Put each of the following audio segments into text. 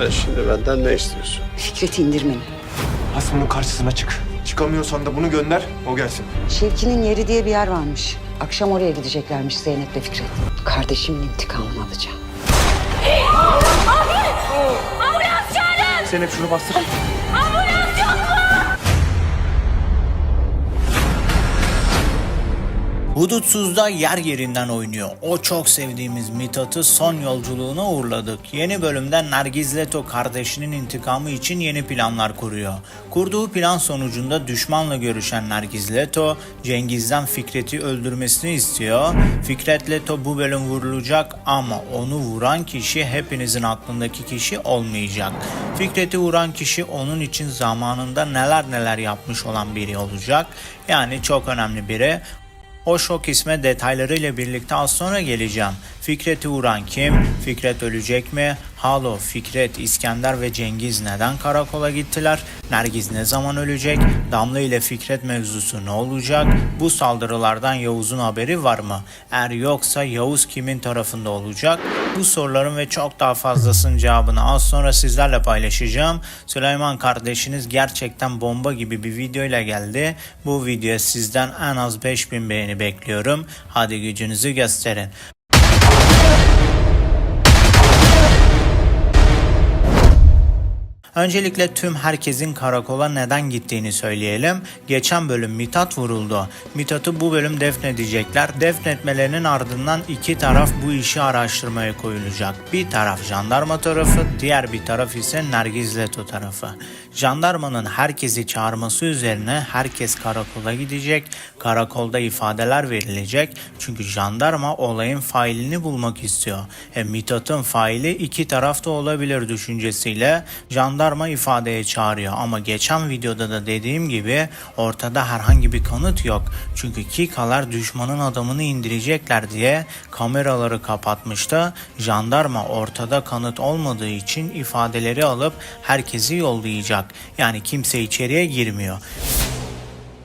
Sen şimdi benden ne istiyorsun? Fikret'i indirmeni. Hasmının karşısına çık. Çıkamıyorsan da bunu gönder, o gelsin. Şevki'nin yeri diye bir yer varmış. Akşam oraya gideceklermiş Zeynep'le Fikret. Kardeşimin intikamını alacağım. Sen hep şunu bastır. Hudutsuz'da yer yerinden oynuyor. O çok sevdiğimiz Mithat'ı son yolculuğuna uğurladık. Yeni bölümde Nergiz Leto kardeşinin intikamı için yeni planlar kuruyor. Kurduğu plan sonucunda düşmanla görüşen Nergiz Leto, Cengiz'den Fikret'i öldürmesini istiyor. Fikret Leto bu bölüm vurulacak ama onu vuran kişi hepinizin aklındaki kişi olmayacak. Fikret'i vuran kişi onun için zamanında neler neler yapmış olan biri olacak. Yani çok önemli biri. O şok isme detaylarıyla birlikte az sonra geleceğim. Fikret'i vuran kim? Fikret ölecek mi? Halo, Fikret, İskender ve Cengiz neden karakola gittiler? Nergiz ne zaman ölecek? Damla ile Fikret mevzusu ne olacak? Bu saldırılardan Yavuz'un haberi var mı? Eğer yoksa Yavuz kimin tarafında olacak? Bu soruların ve çok daha fazlasının cevabını az sonra sizlerle paylaşacağım. Süleyman kardeşiniz gerçekten bomba gibi bir videoyla geldi. Bu videoya sizden en az 5000 beğeni bekliyorum. Hadi gücünüzü gösterin. Öncelikle tüm herkesin karakola neden gittiğini söyleyelim. Geçen bölüm Mithat vuruldu. Mithat'ı bu bölüm defnedecekler. Defnetmelerinin ardından iki taraf bu işi araştırmaya koyulacak. Bir taraf jandarma tarafı, diğer bir taraf ise Nergiz Leto tarafı. Jandarmanın herkesi çağırması üzerine herkes karakola gidecek. Karakolda ifadeler verilecek. Çünkü jandarma olayın failini bulmak istiyor. E, Mithat'ın faili iki tarafta olabilir düşüncesiyle jandarma ifadeye çağırıyor. Ama geçen videoda da dediğim gibi ortada herhangi bir kanıt yok. Çünkü Kikalar düşmanın adamını indirecekler diye kameraları kapatmıştı. Jandarma ortada kanıt olmadığı için ifadeleri alıp herkesi yollayacak. Yani kimse içeriye girmiyor.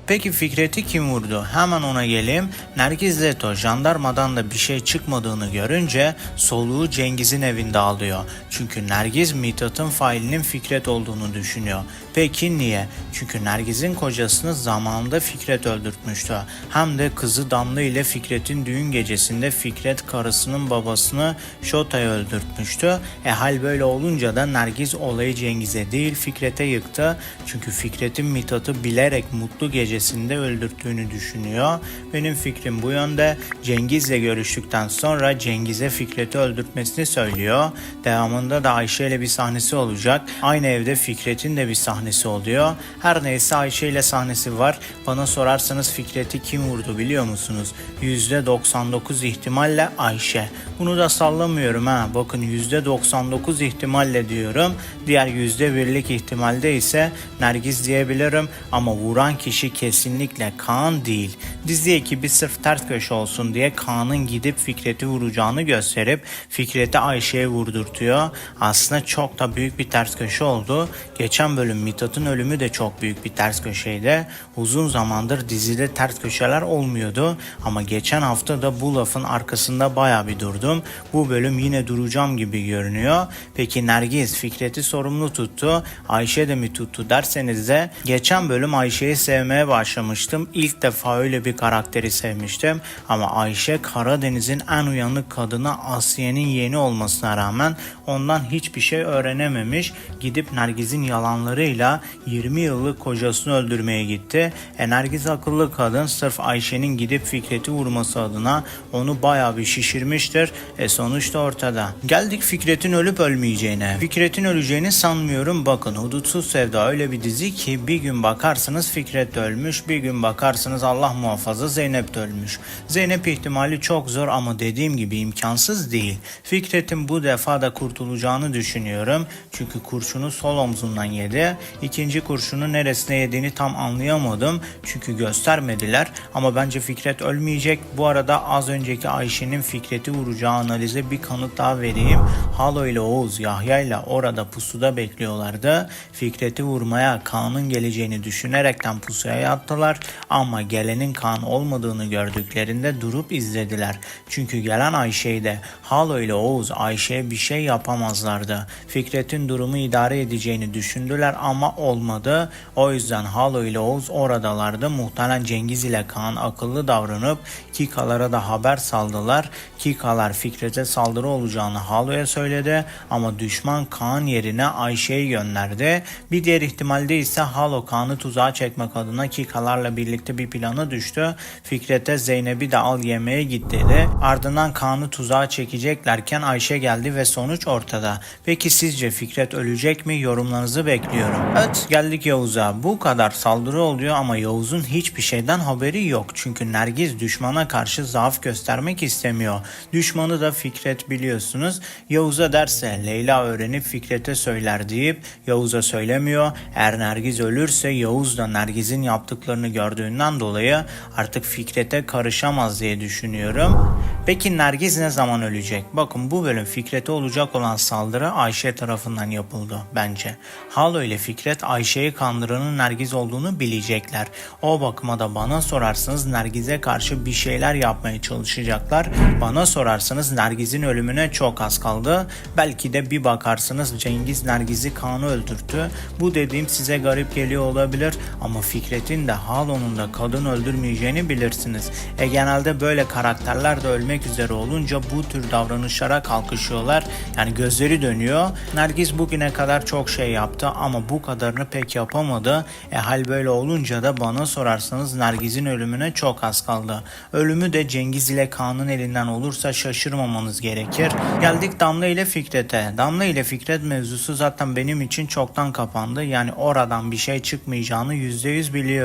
Peki Fikret'i kim vurdu? Hemen ona geleyim. Nergiz Leto jandarmadan da bir şey çıkmadığını görünce soluğu Cengiz'in evinde alıyor. Çünkü Nergiz Mithat'ın failinin Fikret olduğunu düşünüyor. Peki niye? Çünkü Nergiz'in kocasını zamanında Fikret öldürtmüştü. Hem de kızı Damla ile Fikret'in düğün gecesinde Fikret karısının babasını Şota'ya öldürtmüştü. E hal böyle olunca da Nergiz olayı Cengiz'e değil Fikret'e yıktı. Çünkü Fikret'in Mithat'ı bilerek mutlu gecesinde öldürttüğünü düşünüyor. Benim fikrim bu yönde. Cengiz'le görüştükten sonra Cengiz'e Fikret'i öldürtmesini söylüyor. Devamında da Ayşe ile bir sahnesi olacak. Aynı evde Fikret'in de bir sahnesi oluyor. Her neyse Ayşe ile sahnesi var. Bana sorarsanız Fikret'i kim vurdu biliyor musunuz? %99 ihtimalle Ayşe. Bunu da sallamıyorum ha. Bakın %99 ihtimalle diyorum. Diğer %1'lik ihtimalde ise Nergiz diyebilirim ama vuran kişi kesinlikle Kaan değil. Dizi ekibi sırf ters köşe olsun diye Kaan'ın gidip Fikret'i vuracağını gösterip Fikret'i Ayşe'ye vurdurtuyor. Aslında çok da büyük bir ters köşe oldu. Geçen bölüm Mithat'ın ölümü de çok büyük bir ters köşeydi. Uzun zamandır dizide ters köşeler olmuyordu ama geçen hafta da bu lafın arkasında baya bir durdum. Bu bölüm yine duracağım gibi görünüyor. Peki Nergiz Fikret'i sorumlu tuttu. Ayşe de mi tuttu derseniz de geçen bölüm Ayşe'yi sevmeye başlamıştım. İlk defa öyle bir karakteri sevmiştim. Ama Ayşe Karadeniz'in en uyanık kadını Asiye'nin yeni olmasına rağmen ondan hiçbir şey öğrenememiş. Gidip Nergiz'in yalanlarıyla 20 yıllık kocasını öldürmeye gitti. E Nergiz akıllı kadın sırf Ayşe'nin gidip Fikret'i vurması adına onu bayağı bir şişirmiştir. E sonuçta ortada. Geldik Fikret'in ölüp ölmeyeceğine. Fikret'in öleceğini sanmıyorum. Bakın Hudutsuz Sevda öyle bir dizi ki bir gün bakarsınız Fikret de ölmüş, bir gün bakarsınız Allah muhafaza Zeynep de ölmüş. Zeynep ihtimali çok zor ama dediğim gibi imkansız değil. Fikret'in bu defa da kurtulacağını düşünüyorum. Çünkü kurşunu sol omzundan yedi. İkinci kurşunu neresine yediğini tam anlayamadım. Çünkü göstermediler. Ama bence Fikret ölmeyecek. Bu arada az önceki Ayşe'nin Fikret'i vuracağı analize bir kanıt daha vereyim. Halo ile Oğuz Yahya ile orada pusuda bekliyorlardı. Fikret'i vurmaya Kaan'ın geleceğini düşünerekten pusuya attılar ama gelenin Kaan olmadığını gördüklerinde durup izlediler. Çünkü gelen Ayşe'yi de Halo ile Oğuz Ayşe'ye bir şey yapamazlardı. Fikret'in durumu idare edeceğini düşündüler ama olmadı. O yüzden Halo ile Oğuz oradalardı. Muhtemelen Cengiz ile Kaan akıllı davranıp Kikalara da haber saldılar. Kikalar Fikret'e saldırı olacağını Halo'ya söyledi ama düşman Kaan yerine Ayşe'yi gönderdi. Bir diğer ihtimalde ise Halo Kaan'ı tuzağa çekmek adına Kikalarla birlikte bir planı düştü. Fikret'e Zeynep'i de al yemeğe git dedi. Ardından Kaan'ı tuzağa çekeceklerken Ayşe geldi ve sonuç ortada. Peki sizce Fikret ölecek mi? Yorumlarınızı bekliyorum. Evet geldik Yavuz'a. Bu kadar saldırı oluyor ama Yavuz'un hiçbir şeyden haberi yok. Çünkü Nergiz düşmana karşı zaaf göstermek istemiyor. Düşmanı da Fikret biliyorsunuz. Yavuz'a derse Leyla öğrenip Fikret'e söyler deyip Yavuz'a söylemiyor. Eğer Nergiz ölürse Yavuz da Nergiz'in yaptıklarını gördüğünden dolayı artık Fikret'e karışamaz diye düşünüyorum. Peki Nergiz ne zaman ölecek? Bakın bu bölüm Fikret'e olacak olan saldırı Ayşe tarafından yapıldı bence. Halo ile Fikret Ayşe'yi kandıranın Nergiz olduğunu bilecekler. O bakıma da bana sorarsanız Nergiz'e karşı bir şeyler yapmaya çalışacaklar. Bana sorarsanız Nergiz'in ölümüne çok az kaldı. Belki de bir bakarsınız Cengiz Nergiz'i Kaan'ı öldürttü. Bu dediğim size garip geliyor olabilir ama Fikret'in de Halo'nun kadın öldürmeyeceğini bilirsiniz. E genelde böyle karakterler de ölmek üzere olunca bu tür davranışlara kalkışıyorlar. Yani gözleri dönüyor. Nergiz bugüne kadar çok şey yaptı ama bu kadarını pek yapamadı. E hal böyle olunca da bana sorarsanız Nergiz'in ölümüne çok az kaldı. Ölümü de Cengiz ile Kaan'ın elinden olursa şaşırmamanız gerekir. Geldik Damla ile Fikret'e. Damla ile Fikret mevzusu zaten benim için çoktan kapandı. Yani oradan bir şey çıkmayacağını %100 biliyorum.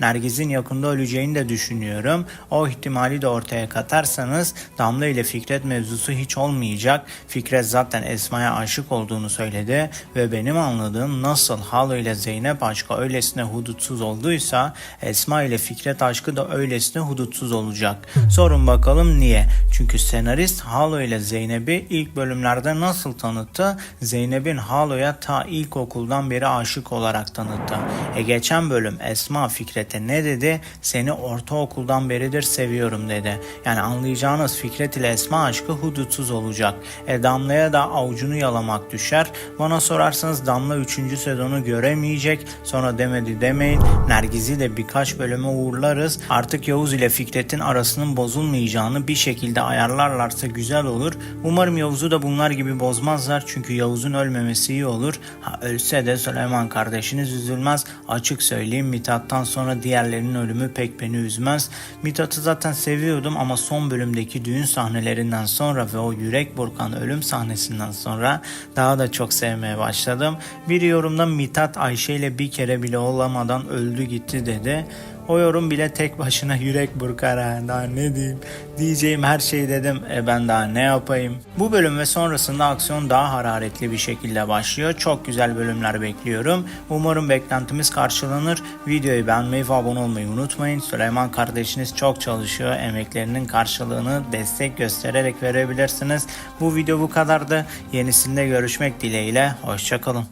Nergiz'in yakında öleceğini de düşünüyorum. O ihtimali de ortaya katarsanız Damla ile Fikret mevzusu hiç olmayacak. Fikret zaten Esma'ya aşık olduğunu söyledi ve benim anladığım nasıl Halo ile Zeynep aşkı öylesine hudutsuz olduysa Esma ile Fikret aşkı da öylesine hudutsuz olacak. Sorun bakalım niye? Çünkü senarist Halo ile Zeynep'i ilk bölümlerde nasıl tanıttı? Zeynep'in Halo'ya ta ilkokuldan beri aşık olarak tanıttı. E geçen bölüm Esma Fikret'e ne dedi? Seni ortaokuldan beridir seviyorum dedi. Yani anlayacağınız Fikret ile Esma aşkı hudutsuz olacak. E Damla'ya da avucunu yalamak düşer. Bana sorarsanız Damla 3. sezonu göremeyecek. Sonra demedi demeyin. Nergiz'i de birkaç bölüme uğurlarız. Artık Yavuz ile Fikret'in arasının bozulmayacağını bir şekilde ayarlarlarsa güzel olur. Umarım Yavuz'u da bunlar gibi bozmazlar. Çünkü Yavuz'un ölmemesi iyi olur. Ha ölse de Süleyman kardeşiniz üzülmez. Açık söyleyeyim Mithat'tan sonra diğerlerinin ölümü pek beni üzmez. Mithat'ı zaten seviyordum ama son bölümdeki düğün sahnelerinden sonra ve o yürek burkan ölüm sahnesinden sonra daha da çok sevmeye başladım. Bir yorumda Mithat Ayşe ile bir kere bile olamadan öldü gitti dedi. O yorum bile tek başına yürek burkar ha. Daha ne diyeyim. Diyeceğim her şeyi dedim. E ben daha ne yapayım. Bu bölüm ve sonrasında aksiyon daha hararetli bir şekilde başlıyor. Çok güzel bölümler bekliyorum. Umarım beklentimiz karşılanır. Videoyu beğenmeyi ve abone olmayı unutmayın. Süleyman kardeşiniz çok çalışıyor. Emeklerinin karşılığını destek göstererek verebilirsiniz. Bu video bu kadardı. Yenisinde görüşmek dileğiyle. Hoşçakalın.